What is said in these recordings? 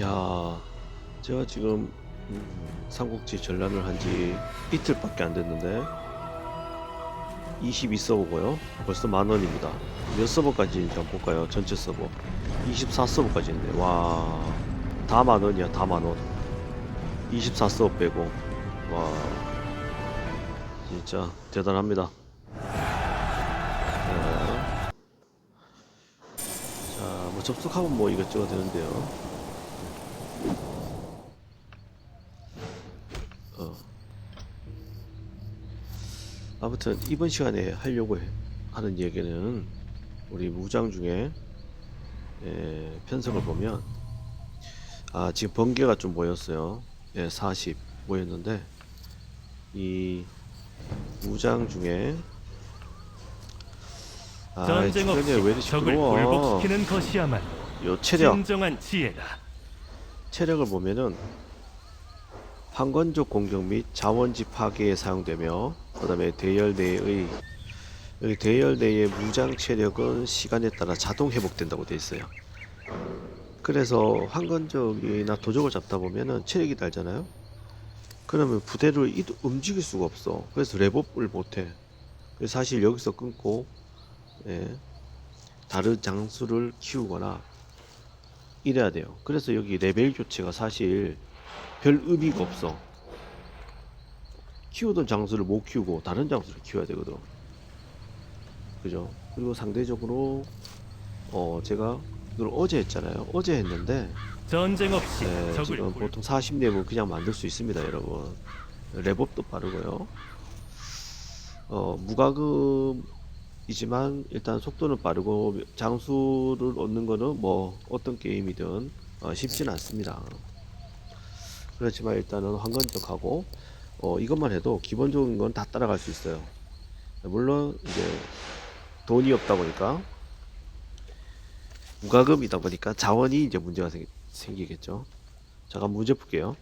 야, 제가 지금 음, 삼국지 전란을 한 지 이틀밖에 안 됐는데 22서버고요. 벌써 만 원입니다. 몇 서버까지인지 한번 볼까요? 전체 서버 24서버까지 있네. 와, 다 만 원이야, 다 만 원. 24서버 빼고 와, 진짜 대단합니다. 네. 자, 뭐 접속하면 뭐 이것저것 되는데요. 어. 아무튼 이번 시간에 하려고 해- 하는 얘기는 우리 무장 중에 예, 편성을 보면 아 지금 번개가 좀 모였어요. 예, 40 모였는데 이 무장 중에 아 전쟁 없이 왜 이렇게 적을? 굴복시키는 것이야말로 요 체력 진정한 지혜다. 체력을 보면은 판권적 공격 및 자원지 파괴에 사용되며 그 다음에 대열 내의 여기 대열 내의 무장 체력은 시간에 따라 자동 회복된다고 돼 있어요. 그래서 황건적이나 도적을 잡다 보면은 체력이 달잖아요. 그러면 부대를 움직일 수가 없어. 그래서 랩업을 못해. 그래서 사실 여기서 끊고 예, 다른 장수를 키우거나 이래야 돼요. 그래서 여기 레벨 교체가 사실 별 의미가 없어. 키우던 장수를 못 키우고 다른 장수를 키워야 되거든. 그죠? 그리고 상대적으로 어 제가 이걸 어제 했잖아요. 어제 했는데 전쟁 없이 네, 지금 굴 보통 40렙은 그냥 만들 수 있습니다, 여러분. 랩업도 빠르고요. 어, 무과금이지만 일단 속도는 빠르고 장수를 얻는 거는 뭐 어떤 게임이든 어, 쉽지는 않습니다. 그렇지만 일단은 황건적하고 어, 이것만 해도 기본적인 건 다 따라갈 수 있어요. 물론 이제 돈이 없다 보니까 무과금이다 보니까 자원이 이제 문제가 생, 생기겠죠. 잠깐 문제 풀게요.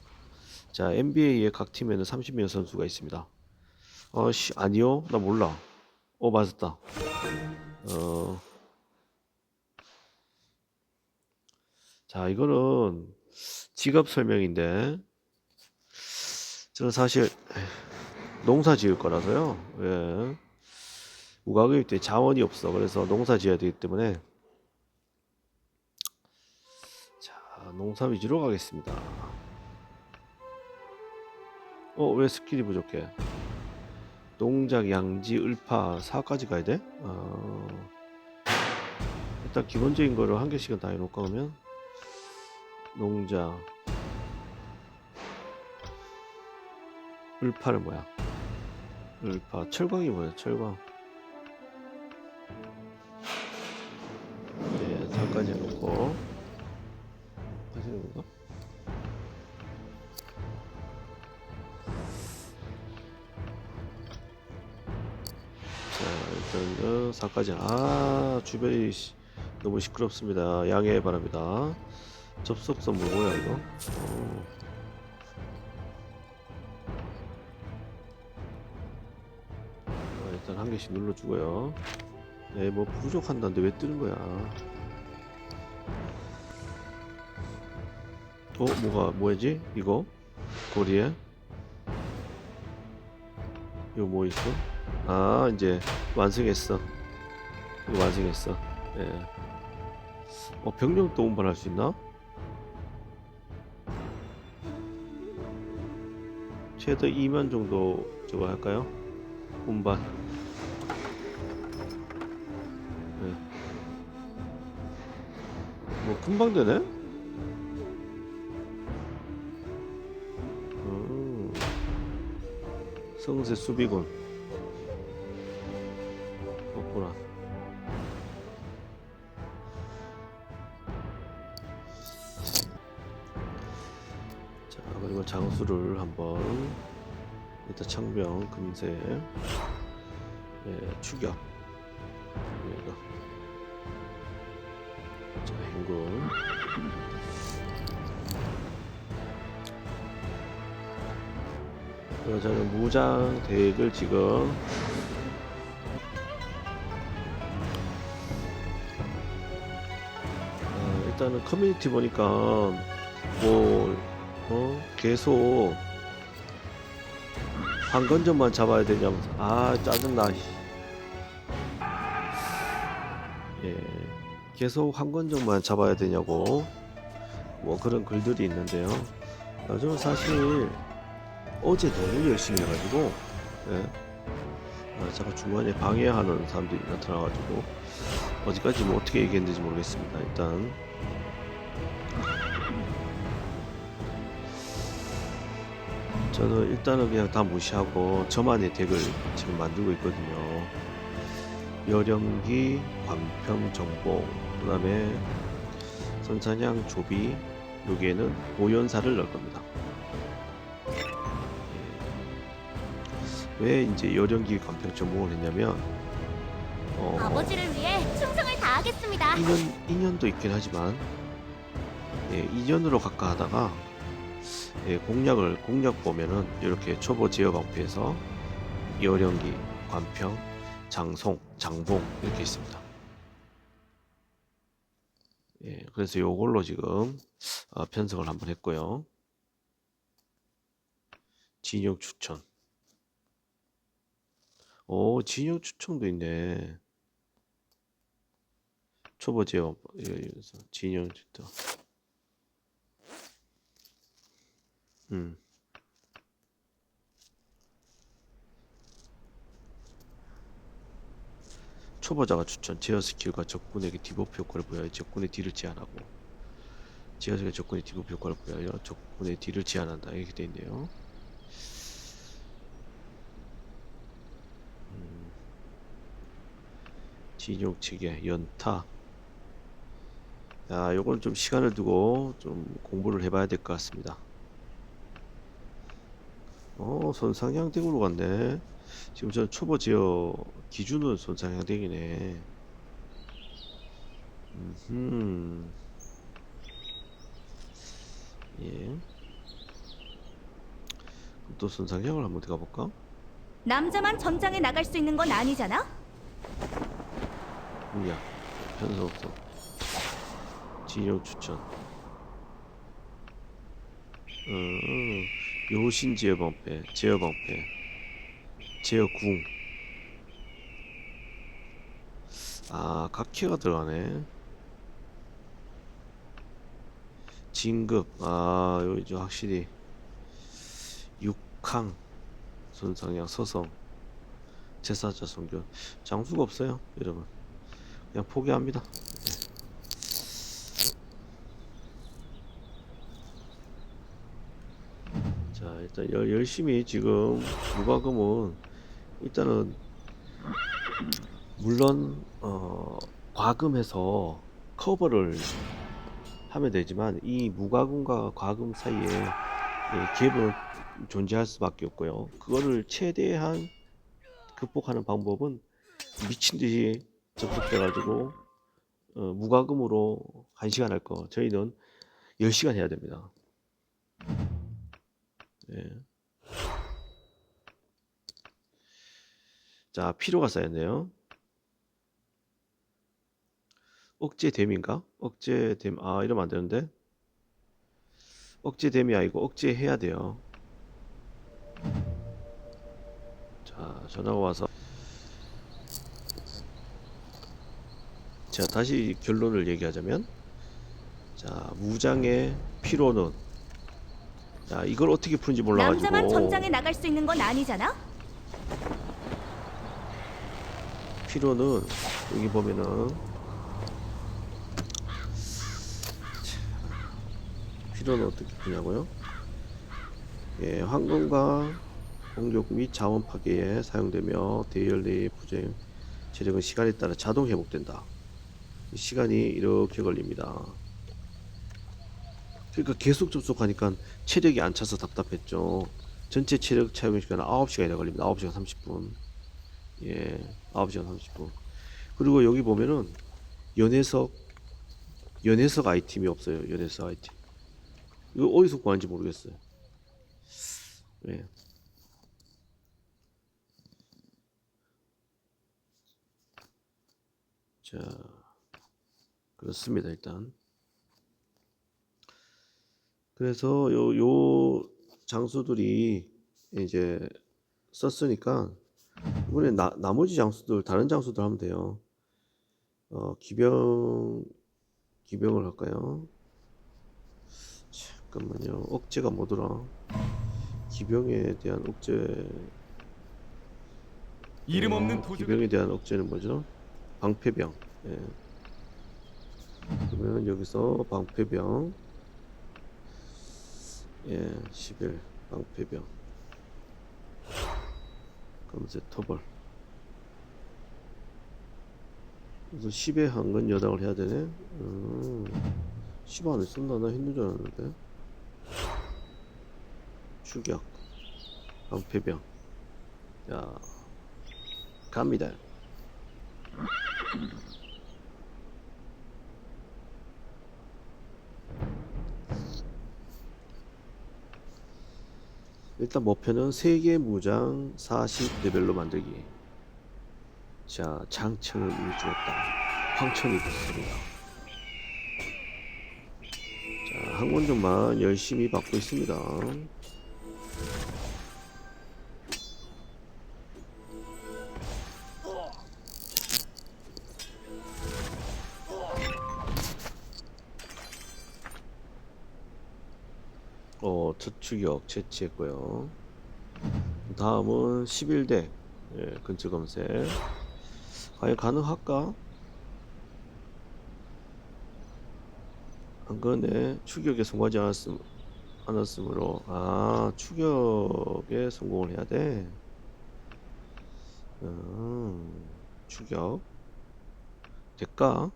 자, NBA의 각 팀에는 30명 선수가 있습니다. 어, 씨, 아니요. 나 몰라. 어, 맞았다. 어. 자, 이거는 직업 설명인데, 저는 사실 농사 지을 거라서요. 예. 무과금일 때 자원이 없어. 그래서 농사 지어야 되기 때문에 자, 농사 위주로 가겠습니다. 어, 왜 스킬이 부족해? 농작, 양지, 을파, 사까지 가야 돼? 어... 일단 기본적인 거를 한 개씩은 다 해놓을까 그러면? 농작 을파는 뭐야? 을파 철광이 뭐야? 철광 네, 사까지 해놓고 하시는 건가? 자 일단 사 4까지 아 주변이 시- 너무 시끄럽습니다 양해 바랍니다 접속선 뭐 뭐야 이거? 어. 아, 일단 한 개씩 눌러주고요. 네 뭐 부족한다는데 왜 뜨는 거야? 어 뭐가 뭐지? 이거? 고리에? 이거 뭐 있어? 아 이제 완성했어. 이거 완성했어. 예. 어 병력도 운반할 수 있나? 최대 2만 정도 저거 할까요? 운반 예. 뭐 금방 되네? 음. 성세 수비군 그리고 장수를 한번 일단 창병 금세 예, 추격. 얘가 자 행군. 그리고 저는 무장 대액을 지금 어, 일단은 커뮤니티 보니까 뭐, 어, 계속 한 건전만 잡아야 되냐면서. 아, 짜증나. 씨. 예, 계속 한 건전만 잡아야 되냐고. 뭐 그런 글들이 있는데요. 아, 저는 사실 어제 너무 열심히 해가지고, 예. 아, 자꾸 중간에 방해하는 사람들이 나타나가지고, 어디까지 뭐 어떻게 얘기했는지 모르겠습니다. 일단, 저는 일단은 그냥 다 무시하고 저만의 덱을 지금 만들고 있거든요. 여령기, 관평, 정봉, 그 다음에 선사냥, 조비, 여기에는 오연사를 넣을 겁니다. 예. 왜 이제 여령기, 관평, 정봉을 했냐면 어, 아버지를 위해 충성을 다하겠습니다. 2년, 2년도 있긴 하지만 예, 2년으로 가까 하다가 예, 공략을 공략 보면은 이렇게 초보 제어 방패에서 여령기, 관평, 장송, 장봉 이렇게 있습니다. 예, 그래서 요걸로 지금 어, 편성을 한번 했고요. 진영 추천. 오, 진영 추천도 있네. 초보 제어 여기서 진영 추천. 음. 초보자가 추천 제어 스킬과 적군에게 디버프 효과를 부여하여 적군의 딜을 제한하고 제어 스킬 적군의 디버프 효과를 부여하여 적군의 딜을 제한한다 이렇게 돼 있네요. 음. 진용 체계 연타 야 요건 좀 시간을 두고 좀 공부를 해봐야 될 것 같습니다. 어, 손상향덱으로 갔네. 지금 저 초보 지어 기준은 손상향덱이네. 음. 예. 또 손상향을 한번 들어가 볼까? 남자만 전장에 나갈 수 있는 건 아니잖아. 뭐야? 편수 없어. 진영 추천. 음, 요신 제어 방패, 제어 방패, 제어 궁. 아, 각키가 들어가네. 진급, 아, 여기 좀 확실히 육항, 손상량, 서성, 제사자 성교 장수가 없어요, 여러분. 그냥 포기합니다. 자, 일단 열, 열심히 지금 무과금은 일단은 물론 어, 과금해서 커버를 하면 되지만 이 무과금과 과금 사이에 예, 갭은 존재할 수밖에 없고요. 그거를 최대한 극복하는 방법은 미친 듯이 접속돼가지고 어, 무과금으로 1시간 할 거 저희는 10시간 해야 됩니다. 예. 자, 피로가 쌓였네요. 억제됨인가? 억제됨, 아, 이러면 안 되는데. 억제됨이 아니고 억제해야 돼요. 자, 전화가 와서. 자, 다시 결론을 얘기하자면. 자, 무장의 피로는. 자, 이걸 어떻게 푸는지 몰라가지고. 남자만 전장에 나갈 수 있는 건 아니잖아. 피로는 여기 보면은 피로는 어떻게 푸냐고요? 예, 황금과 공격 및 자원 파괴에 사용되며 대열 내의 부정 체력은 시간에 따라 자동 회복된다. 시간이 이렇게 걸립니다. 그러니까 계속 접속하니까 체력이 안 차서 답답했죠. 전체 체력 차용 시간은 9시간이나 걸립니다. 9시간 30분. 예, 9시간 30분. 그리고 여기 보면은 연해석 연해석 아이템이 없어요. 연해석 아이템. 이거 어디서 구하는지 모르겠어요. 예. 자, 그렇습니다. 일단 그래서 요, 요 장수들이 이제 썼으니까 이번에 나, 나머지 장수들 다른 장수들 하면 돼요. 어, 기병 기병을 할까요? 잠깐만요. 억제가 뭐더라? 기병에 대한 억제 이름 없는 어, 기병에 대한 억제는 뭐죠? 방패병. 예. 그러면 여기서 방패병. 예, 11 방패병. 검색 터벌. 그래서 10에 한 건 여당을 해야 되네. 음, 10 안에 쓴다. 나 힘든 줄 알았는데. 추격. 방패병. 야, 갑니다. 일단 목표는 세계 무장 40레벨로 만들기. 자, 장청을 일주었다. 황천이 붙습니다. 자, 항원전만 열심히 받고 있습니다. 어, 특추격 채취했고요. 다음은 11대 예, 근처 검색. 과연 가능할까? 한 건에 추격에 성공하지 않았음, 않았으므로 아 추격에 성공을 해야 돼. 음, 추격 될까?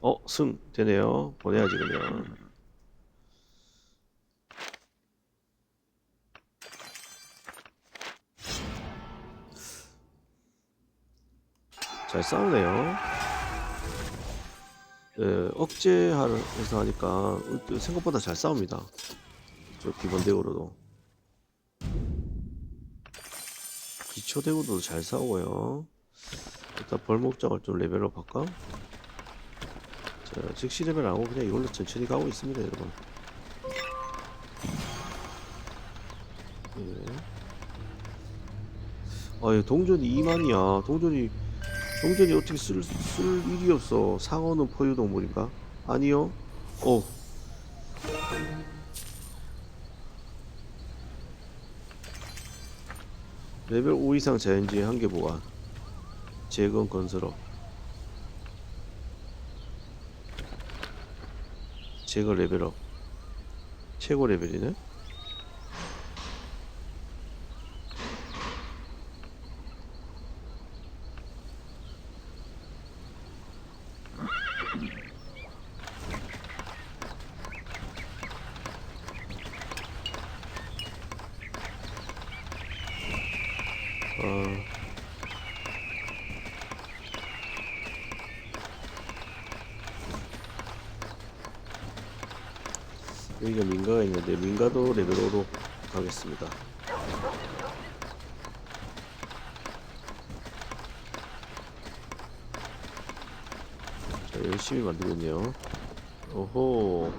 어, 승 되네요. 보내야지 그러면. 잘 싸우네요. 예, 억제해서 하니까 생각보다 잘 싸웁니다. 저 기본 대우로도. 기초 대우도 잘 싸우고요. 일단 벌목장을 좀 레벨업 할까? 자, 즉시 레벨 안 하고 그냥 이걸로 천천히 가고 있습니다, 여러분. 예. 아유, 동전이 2만이야. 동전이 동전이 어떻게 쓸, 쓸 일이 없어. 상어는 포유동물인가? 아니요. 어. 레벨 5 이상 자연지 한개 보관. 재건 건설업. 제거 레벨업. 최고 레벨이네. 어. 여기가 민가가 있는데 민가도 레벨 5로 가겠습니다. 자, 열심히 만들고 있네요. 오호.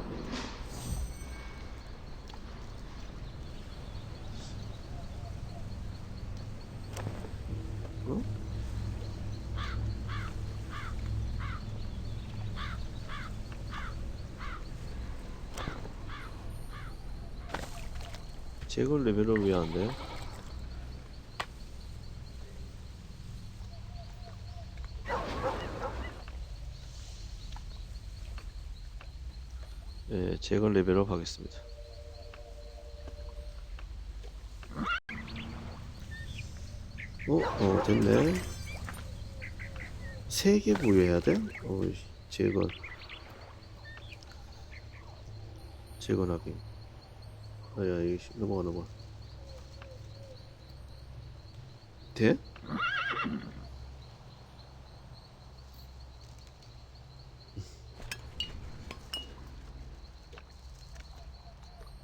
제거 레벨을 왜안 돼요? 예, 제거 레벨업 하겠습니다. 어, 어, 됐네. 세개 부여해야 돼? 어, 제거. 제거하기. 아야, 이 넘어가, 넘어가. 돼?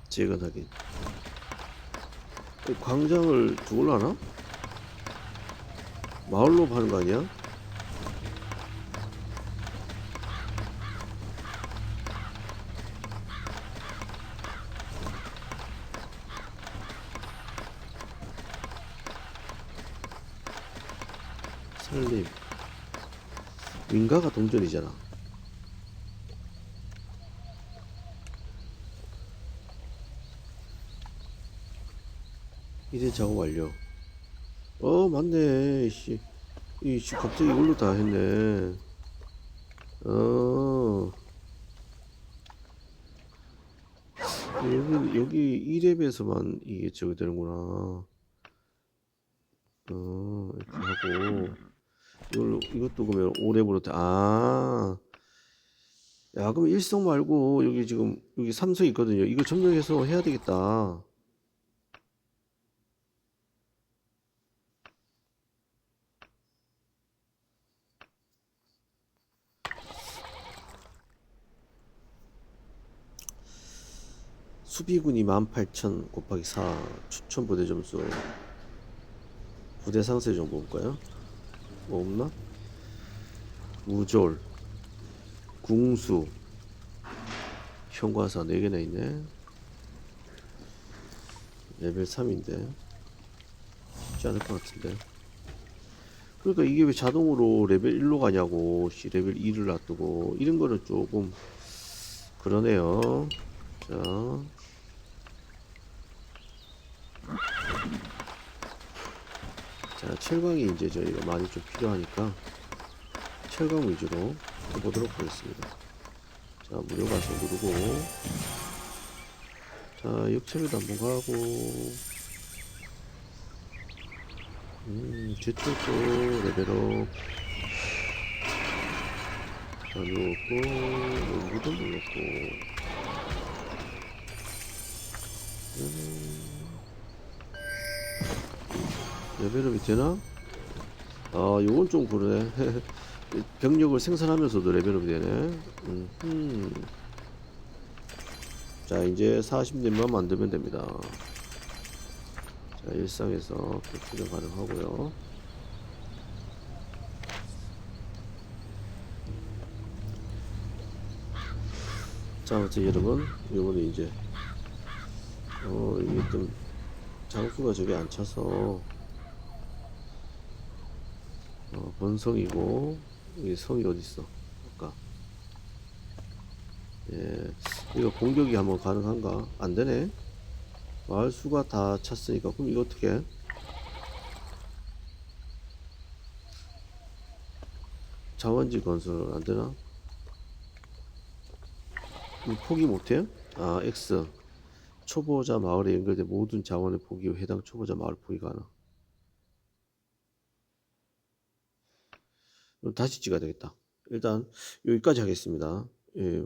제거하기. 광장을 두을라나? 마을로 파는 거 아니야? 민가가 동전이잖아. 이래 작업 완료. 어, 맞네. 씨. 이, 씨, 갑자기 이걸로 다 했네. 어. 여기, 여기 1랩에서만 이게 저기 되는구나. 어, 이렇게 하고. 이걸로, 이것도 그러면 5랩으로, 돼. 아. 야, 그럼 일성 말고, 여기 지금, 여기 삼성 있거든요. 이거 점령해서 해야 되겠다. 수비군이 18,000 곱하기 4 추천 부대 점수 부대 상세 좀 볼까요? 뭐 없나? 우졸 궁수 현과사 4개나 있네. 레벨 3인데. 쉽지 않을 것 같은데. 그러니까 이게 왜 자동으로 레벨 1로 가냐고 씨 레벨 2를 놔두고 이런 거는 조금 그러네요. 자 자, 철광이 이제 저희가 많이 좀 필요하니까 철광 위주로 해보도록 하겠습니다. 자, 무료 가서 누르고. 자, 역체비도 한번 가고. 음, 뒤쪽도 레벨업. 자, 누웠고 여기도 눌렀고 레벨업이 되나? 아, 요건 좀 그러네. 병력을 생산하면서도 레벨업이 되네. 음. 자, 이제 40년만 만들면 됩니다. 자, 일상에서 배치가 가능하고요. 자, 아무튼 여러분, 요거는 이제 어, 이게 좀 장수가 저게 안 차서 어, 본성이고 이 성이 어디 있어? 아까 예, 이거 공격이 한번 가능한가? 안 되네. 마을 수가 다 찼으니까 그럼 이거 어떻게? 해? 자원지 건설 안 되나? 포기 못해요? 아 X 초보자 마을에 연결된 모든 자원의 포기 후 해당 초보자 마을 포기 가능. 그럼 다시 찍어야 되겠다. 일단 여기까지 하겠습니다. 예,